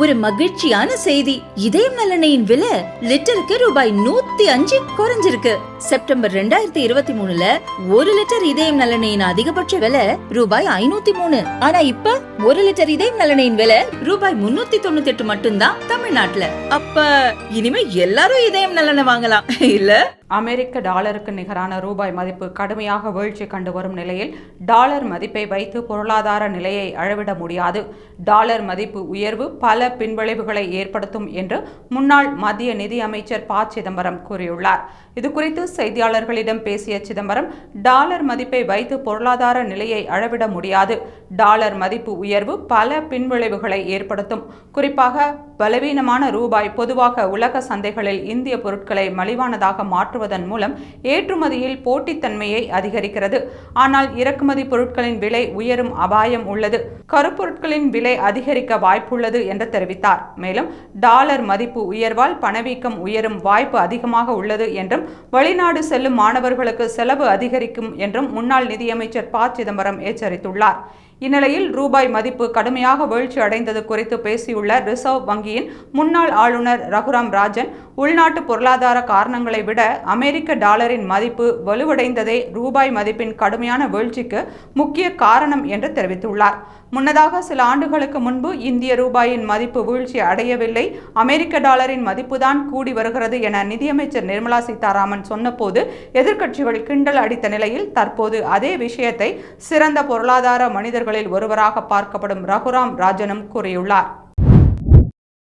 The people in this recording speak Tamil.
ஒரு மகிழ்ச்சியான செய்தி. இதயம் நலனையின் விலை லிட்டருக்கு ரூபாய் நூத்தி அஞ்சு குறைஞ்சிருக்கு. செப்டம்பர் ரெண்டாயிரத்தி இருபத்தி மூணுல ஒரு லிட்டர் இதயம் நலனையின் அதிகபட்ச விலை ரூபாய் ஐநூத்தி மூணு. ஆனா இப்ப ஒரு லிட்டர் இதயம் நலனையின் விலை ரூபாய் முன்னூத்தி தொண்ணூத்தி எட்டு மட்டும்தான் தமிழ்நாட்டுல. அப்ப இனிமே எல்லாரும் இதயம் நலனை வாங்கலாம் இல்ல? அமெரிக்க டாலருக்கு நிகரான ரூபாய் மதிப்பு கடுமையாக வீழ்ச்சி கண்டு வரும் நிலையில் டாலர் மதிப்பை வைத்து பொருளாதார நிலையை அளவிட முடியாது. டாலர் மதிப்பு உயர்வு பல பின்விளைவுகளை ஏற்படுத்தும் என்று முன்னாள் மத்திய நிதி அமைச்சர் ப. சிதம்பரம் கூறியுள்ளார். இதுகுறித்து செய்தியாளர்களிடம் பேசிய சிதம்பரம் டாலர் மதிப்பை வைத்து பொருளாதார நிலையை அளவிட முடியாது. டாலர் மதிப்பு உயர்வு பல பின்விளைவுகளை ஏற்படுத்தும். குறிப்பாக பலவீனமான ரூபாய் பொதுவாக உலக சந்தைகளில் இந்திய பொருட்களை மலிவானதாக மாற்றுவதன் மூலம் ஏற்றுமதியில் போட்டித்தன்மையை அதிகரிக்கிறது. ஆனால் இறக்குமதி பொருட்களின் விலை உயரும் அபாயம் உள்ளது. கருப்பொருட்களின் விலை அதிகரிக்க வாய்ப்புள்ளது என்று தெரிவித்தார். மேலும் டாலர் மதிப்பு உயர்வால் பணவீக்கம் உயரும் வாய்ப்பு அதிகமாக உள்ளது என்றும் வெளிநாடு செல்லும் மாணவர்களுக்கு செலவு அதிகரிக்கும் என்றும் முன்னாள் நிதியமைச்சர் ப. சிதம்பரம் எச்சரித்துள்ளார். இந்நிலையில் ரூபாய் மதிப்பு கடுமையாக வீழ்ச்சி அடைந்தது குறித்து பேசியுள்ள ரிசர்வ் வங்கியின் முன்னாள் ஆளுநர் ரகுராம் ராஜன் உள்நாட்டு பொருளாதார காரணங்களை விட அமெரிக்க டாலரின் மதிப்பு வலுவடைந்ததே ரூபாய் மதிப்பின் கடுமையான வீழ்ச்சிக்கு முக்கிய காரணம் என்று தெரிவித்துள்ளார். முன்னதாக சில ஆண்டுகளுக்கு முன்பு இந்திய ரூபாயின் மதிப்பு வீழ்ச்சி அடையவில்லை அமெரிக்க டாலரின் மதிப்புதான் கூடி வருகிறது என நிதியமைச்சர் நிர்மலா சீதாராமன் சொன்னபோது எதிர்க்கட்சிகள் கிண்டல் அடித்த நிலையில் தற்போது அதே விஷயத்தை சிறந்த பொருளாதார மனிதர்கள் தலைவர்களில் ஒருவராக பார்க்கப்படும் ரகுராம் ராஜனும் கூறியுள்ளார்.